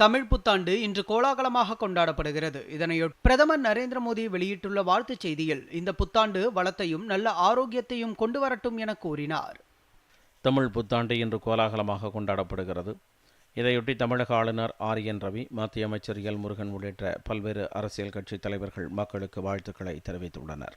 தமிழ் புத்தாண்டு இன்று கோலாகலமாக கொண்டாடப்படுகிறது. இதனையொட்டி பிரதமர் நரேந்திர மோடி வெளியிட்டுள்ள வாழ்த்துச் செய்தியில் இந்த புத்தாண்டு வளத்தையும் நல்ல ஆரோக்கியத்தையும் கொண்டு வரட்டும் என கூறினார். தமிழ் புத்தாண்டு இன்று கோலாகலமாக கொண்டாடப்படுகிறது. இதையொட்டி தமிழக ஆளுநர் ஆர் என் ரவி மத்திய அமைச்சர் எல். முருகன் உள்ளிட்ட பல்வேறு அரசியல் கட்சித் தலைவர்கள் மக்களுக்கு வாழ்த்துக்களை தெரிவித்துள்ளனர்.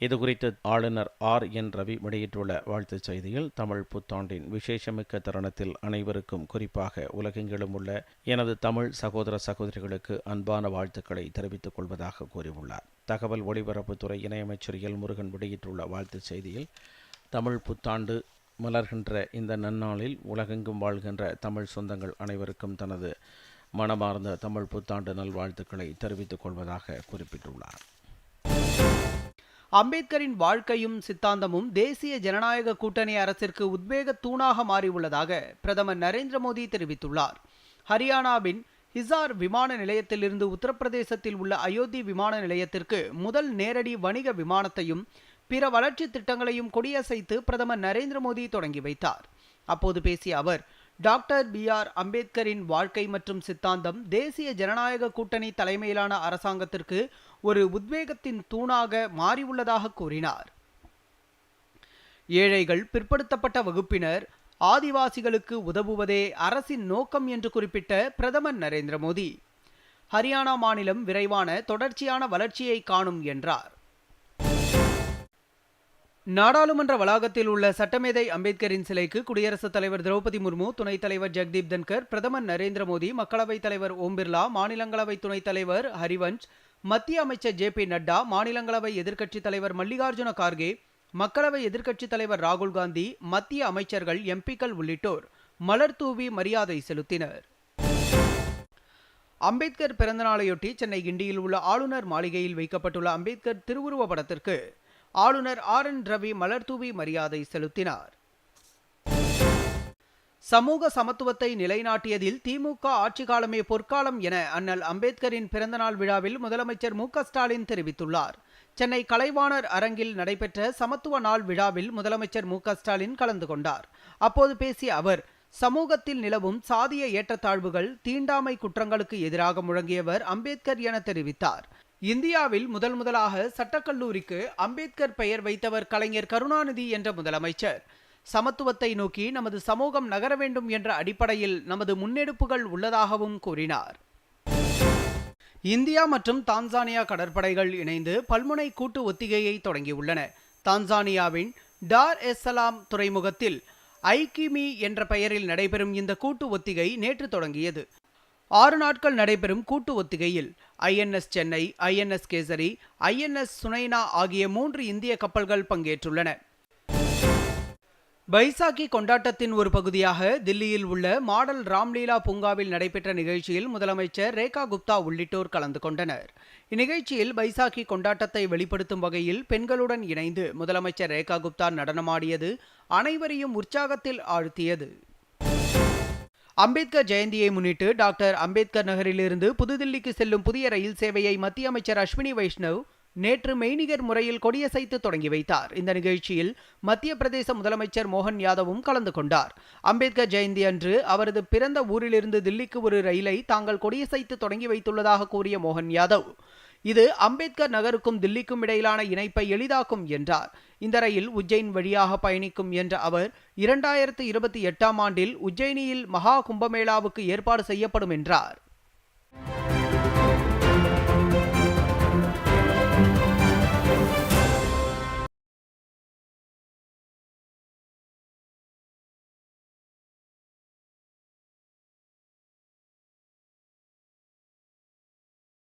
இதுகுறித்து ஆளுநர் ஆர். என். ரவி வெளியிட்டுள்ள வாழ்த்துச் செய்தியில் தமிழ் புத்தாண்டின் விசேஷமிக்க தருணத்தில் அனைவருக்கும் குறிப்பாக உலகெங்கிலும் உள்ள எனது தமிழ் சகோதர சகோதரிகளுக்கு அன்பான வாழ்த்துக்களை தெரிவித்துக் கொள்வதாக கூறியுள்ளார். தகவல் ஒலிபரப்புத்துறை இணையமைச்சர் எல். முருகன் வெளியிட்டுள்ள வாழ்த்துச் செய்தியில் தமிழ் புத்தாண்டு மலர்கின்ற இந்த நன்னாளில் உலகெங்கும் வாழ்கின்ற தமிழ் சொந்தங்கள் அனைவருக்கும் தனது மனமார்ந்த தமிழ் புத்தாண்டு நல்வாழ்த்துக்களை தெரிவித்துக் கொள்வதாக குறிப்பிட்டுள்ளார். அம்பேத்கரின் வாழ்க்கையும் சித்தாந்தமும் தேசிய ஜனநாயக கூட்டணி அரசிற்கு உத்வேக தூணாக மாறியுள்ளதாக பிரதமர் நரேந்திர மோடி தெரிவித்துள்ளார். ஹரியானாவின் ஹிசார் விமான நிலையத்திலிருந்து உத்தரப்பிரதேசத்தில் உள்ள அயோத்தி விமான நிலையத்திற்கு முதல் நேரடி வணிக விமானத்தையும் பிற வளர்ச்சி திட்டங்களையும் கொடியசைத்து பிரதமர் நரேந்திர மோடி தொடங்கி வைத்தார். அப்போது பேசிய அவர் டாக்டர் பி. ஆர். அம்பேத்கரின் வாழ்க்கை மற்றும் சித்தாந்தம் தேசிய ஜனநாயக கூட்டணி தலைமையிலான அரசாங்கத்திற்கு ஒரு உத்வேகத்தின் தூணாக மாறியுள்ளதாக கூறினார். ஏழைகள் பிற்படுத்தப்பட்ட வகுப்பினர் ஆதிவாசிகளுக்கு உதவுவதே அரசின் நோக்கம் என்று குறிப்பிட்ட பிரதமர் நரேந்திர மோடி. ஹரியானா மாநிலம் விரைவான தொடர்ச்சியான வளர்ச்சியை காணும் என்றார். நாடாளுமன்ற வளாகத்தில் உள்ள சட்டமேதை அம்பேத்கரின் சிலைக்கு குடியரசுத் தலைவர் திரௌபதி முர்மு துணைத் தலைவர் ஜெக்தீப் தன்கர் பிரதமர் நரேந்திர மோடி மக்களவைத் தலைவர் ஓம் பிர்லா மாநிலங்களவை துணைத் தலைவர் ஹரிவன்ஷ் மத்திய அமைச்சர் ஜே பி நட்டா மாநிலங்களவை எதிர்க்கட்சித் தலைவர் மல்லிகார்ஜுன கார்கே மக்களவை எதிர்க்கட்சித் தலைவர் ராகுல் காந்தி மத்திய அமைச்சர்கள் எம்பிக்கள் உள்ளிட்டோர் மலர் தூவி மரியாதை செலுத்தினர். அம்பேத்கர் பிறந்தநாளையொட்டி சென்னை கிண்டியில் உள்ள ஆளுநர் மாளிகையில் வைக்கப்பட்டுள்ள அம்பேத்கர் திருவுருவ படத்திற்கு ஆளுநர் ஆர் என் ரவி மலர்தூவி மரியாதை செலுத்தினார். சமூக சமத்துவத்தை நிலைநாட்டியதில் திமுக ஆட்சி காலமே பொற்காலம் என அண்ணல் அம்பேத்கரின் பிறந்தநாள் விழாவில் முதலமைச்சர் மு ஸ்டாலின் தெரிவித்துள்ளார். சென்னை கலைவாணர் அரங்கில் நடைபெற்ற சமத்துவ நாள் விழாவில் முதலமைச்சர் மு ஸ்டாலின் கலந்து கொண்டார். அப்போது பேசிய அவர் சமூகத்தில் நிலவும் சாதிய ஏற்றத்தாழ்வுகள் தீண்டாமை குற்றங்களுக்கு எதிராக முழங்கியவர் அம்பேத்கர் என தெரிவித்தார். இந்தியாவில் முதல் முதலாக சட்டக்கல்லூரிக்கு அம்பேத்கர் பெயர் வைத்தவர் கலைஞர் கருணாநிதி என்ற முதலமைச்சர். சமத்துவத்தை நோக்கி நமது சமூகம் நகர வேண்டும் என்ற அடிப்படையில் நமது முன்னெடுப்புகள் உள்ளதாகவும் கூறினார். இந்தியா மற்றும் தான்சானியா கடற்படைகள் இணைந்து பல்முனை கூட்டு ஒத்திகையை தொடங்கியுள்ளன. தான்சானியாவின் டார் எஸ் சலாம் துறைமுகத்தில் ஐகிமி என்ற பெயரில் நடைபெறும் இந்த கூட்டு ஒத்திகை நேற்று தொடங்கியது. ஆறு நாட்கள் நடைபெறும் கூட்டு ஒத்திகையில் INS Chennai INS Kesari INS Sunaina ஆகிய மூன்று இந்திய கப்பல்கள் பங்கேற்றுள்ளன. பைசாகி கொண்டாட்டத்தின் ஒரு பகுதியாக தில்லியில் உள்ள மாடல் ராம்லீலா பூங்காவில் நடைபெற்ற நிகழ்ச்சியில் முதலமைச்சர் ரேகா குப்தா உள்ளிட்டோர் கலந்து கொண்டனர். இந்நிகழ்ச்சியில் பைசாகி கொண்டாட்டத்தை வெளிப்படுத்தும் வகையில் பெண்களுடன் இணைந்து முதலமைச்சர் ரேகா குப்தா நடனமாடியது அனைவரையும் உற்சாகத்தில் ஆழ்த்தியது. அம்பேத்கர் ஜெயந்தியை முன்னிட்டு டாக்டர் அம்பேத்கர் நகரிலிருந்து புதுதில்லிக்கு செல்லும் புதிய ரயில் சேவையை மத்திய அமைச்சர் அஸ்வினி வைஷ்ணவ் நேற்று மெய்நிகர் முறையில் கொடியசைத்து தொடங்கி வைத்தார். இந்த நிகழ்ச்சியில் மத்திய பிரதேச முதலமைச்சர் மோகன் யாதவும் கலந்து கொண்டார். அம்பேத்கர் ஜெயந்தி அன்று அவரது பிறந்த ஊரிலிருந்து தில்லிக்கு ஒரு ரயிலை தாங்கள் கொடியசைத்து தொடங்கி வைத்துள்ளதாக கூறிய மோகன் யாதவ் இது அம்பேத்கர் நகருக்கும் தில்லிக்கும் இடையிலான இணைப்பை எளிதாக்கும் என்றார். இந்த ரயில் உஜ்ஜைன் வழியாக பயணிக்கும் என்ற அவர் இரண்டாயிரத்து இருபத்தி எட்டாம் ஆண்டில் உஜ்ஜயினியில் மகா கும்பமேளாவுக்கு ஏற்பாடு செய்யப்படும் என்றார்.